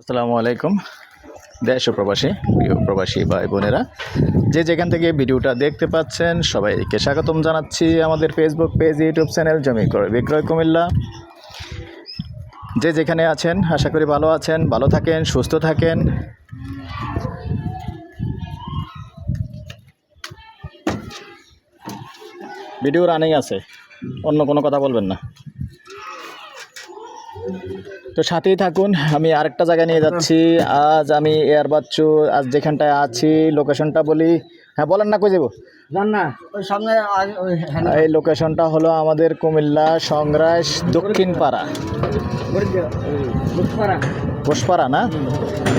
আসসালামু আলাইকুম। দেশ ও প্রবাসী, প্রিয় প্রবাসী ভাই বোনেরা, যে যেখান থেকে ভিডিওটা দেখতে পাচ্ছেন, সবাইকে স্বাগতম জানাচ্ছি আমাদের ফেসবুক পেজ ইউটিউব চ্যানেল জমি ক্রয়, বিক্রয় কুমিল্লা। যে যেখানে আছেন, আশা করি ভালো আছেন, ভালো থাকেন, সুস্থ থাকেন। ভিডিও রানিং আছে, অন্য কোনো কথা বলবেন না। তো সাথেই থাকুন, আমি আরেকটা জায়গায় নিয়ে যাচ্ছি। আজ আমি এয়ারবাচ্চু আজ যেখানটায় আছি লোকেশনটা বলি। হ্যাঁ বলেন না কই যাব? সামনে হ্যাঁ এই লোকেশনটা হলো আমাদের কুমিল্লা সংগ্রাস দক্ষিণ পাড়া বুঝপারা ঘোষপাড়া না?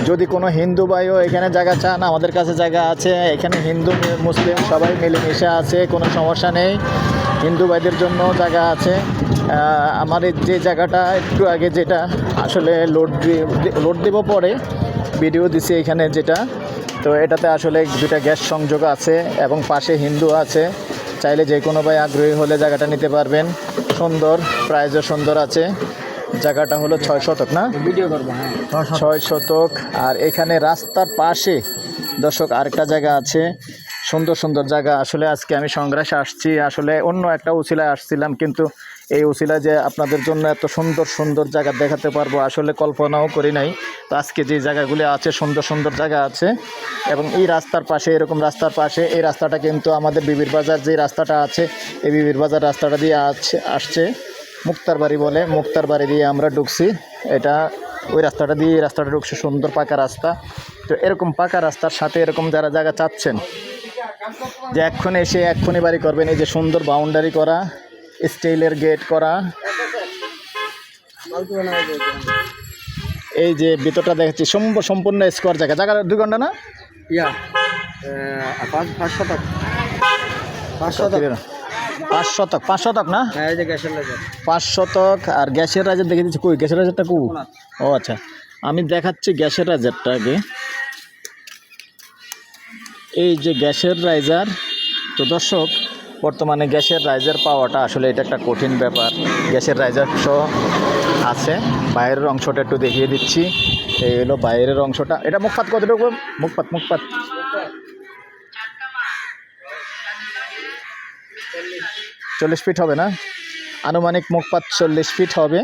যদি কোনো হিন্দু ভাইও এখানে জায়গা চান আমাদের কাছে জায়গা আছে এখানে হিন্দু মুসলিম সবাই মিলেমিশে আছে কোনো সমস্যা নেই। হিন্দু ভাইদের জন্য জায়গা আছে। আমার যে জায়গাটা একটু আগে যেটা আসলে লোড লোড দেব পরে ভিডিও দিছি এখানে যেটা। তো এটাতে আসলে দুটা গ্যাস সংযোগ আছে এবং পাশে হিন্দু আছে। চাইলে যে কোনো ভাই আগ্রহী হলে জায়গাটা নিতে পারবেন। সুন্দর প্রাইজও সুন্দর আছে। জায়গাটা হলো ছয় শতক না? ভিডিও করব হ্যাঁ। ছয় শতক। আর এখানে রাস্তার পাশে দর্শক আরেকটা জায়গা আছে। সুন্দর সুন্দর জায়গা। আসলে আজকে আমি সংগ্রাসে আসছি। আসলে অন্য একটা উচিলায় আসছিলাম, কিন্তু এই উচিলায় যে আপনাদের জন্য এত সুন্দর সুন্দর জায়গা দেখাতে পারব, আসলে কল্পনাও করি নাই। তো আজকে যে জায়গাগুলি আছে, সুন্দর সুন্দর জায়গা আছে এবং এই রাস্তার পাশে, এরকম রাস্তার পাশে, এই রাস্তাটা কিন্তু আমাদের বিবির বাজার যে রাস্তাটা আছে, এই বিবির বাজার রাস্তাটা দিয়ে আছে, আসছে। মুক্তার বাড়ি বলে, মুক্তার বাড়ি দিয়ে আমরা ঢুকছি। এটা ওই রাস্তাটা দিয়ে রাস্তাটা ঢুকছে, সুন্দর পাকা রাস্তা। তো এরকম পাকা রাস্তার সাথে এরকম যারা জায়গা চাচ্ছেন যে এক্ষণে এসে এক্ষুনি বাড়ি করবেন এই যে সুন্দর বাউন্ডারি করা স্টিলের গেট করা। এই যে ভিতরটা দেখাচ্ছি সম্প- সম্পূর্ণ স্কোয়ার জায়গা। জায়গা দুই ঘণ্টা না? ইয়া পাঁচ শতক। পাঁচ শতক। পাঁচ শতক পাঁচ শতক না? হ্যাঁ পাঁচ শতক আর গ্যাসের রাজার দেখে দিচ্ছি কই? গ্যাসের রাজারটা কু ও আচ্ছা আমি দেখাচ্ছি গ্যাসের রাজারটা আগে। এই যে গ্যাসের রাইজার তো দর্শক, বর্তমানে গ্যাসের রাইজার পাওয়াটা আসলে এটা একটা কঠিন ব্যাপার। গ্যাসের রাইজার সহ আছে, বাইরের অংশটা একটু দেখিয়ে দিচ্ছি। এই হলো বাইরের অংশটা। এটা মুখপাত কতটুকু? মুখপাত মুখপাত। চল্লিশ ফিট হবে না? আনুমানিক মুখপাত চল্লিশ ফিট হবে।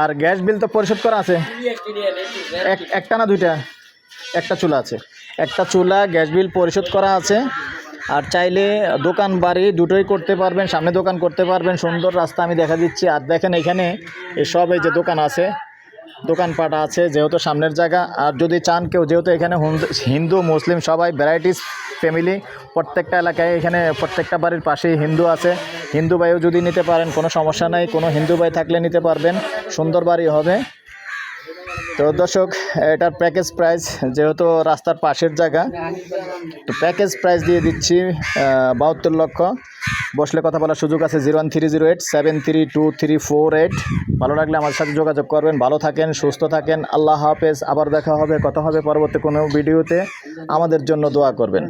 আর গ্যাস বিল তো পরিশোধ করা আছে? এক, একটা না দুইটা? একটা চুলা আছে। একটা চুলা, গ্যাস বিল পরিশোধ করা আছে। আর চাইলে দোকান বাড়ি দুটোই করতে পারবেন, সামনে দোকান করতে পারবেন। সুন্দর রাস্তা আমি দেখা দিচ্ছি। আর দেখেন এখানে সব এই যে দোকান আছে, দোকানপাট আছে, যেহেতু সামনের জায়গা। আর যদি চান কেউ, যেহেতু এখানে হিন্দু, মুসলিম, সবাই ভ্যারাইটিস ফ্যামিলি, প্রত্যেকটা এলাকায় এখানে প্রত্যেকটা বাড়ির পাশেই হিন্দু আছে। হিন্দু ভাইও যদি নিতে পারেন, কোনো সমস্যা নাই। কোনো হিন্দু ভাই থাকলে নিতে পারবেন। সুন্দর বাড়ি হবে। তো দর্শক, এটার প্যাকেজ প্রাইস যেহেতু রাস্তার পাশের জায়গা, তো প্যাকেজ প্রাইস দিয়ে দিচ্ছি বাহাত্তর লক্ষ। বসলে কথা বলার সুযোগ আছে zero one three zero eight, seven three two three four eight. ভালো লাগলে আমার সাথে যোগাযোগ করবেন। ভালো থাকেন, সুস্থ থাকেন। আল্লাহ হাফেজ। আবার দেখা হবে, কথা হবে পরবর্তী কোনো ভিডিওতে। আমাদের জন্য দোয়া করবেন।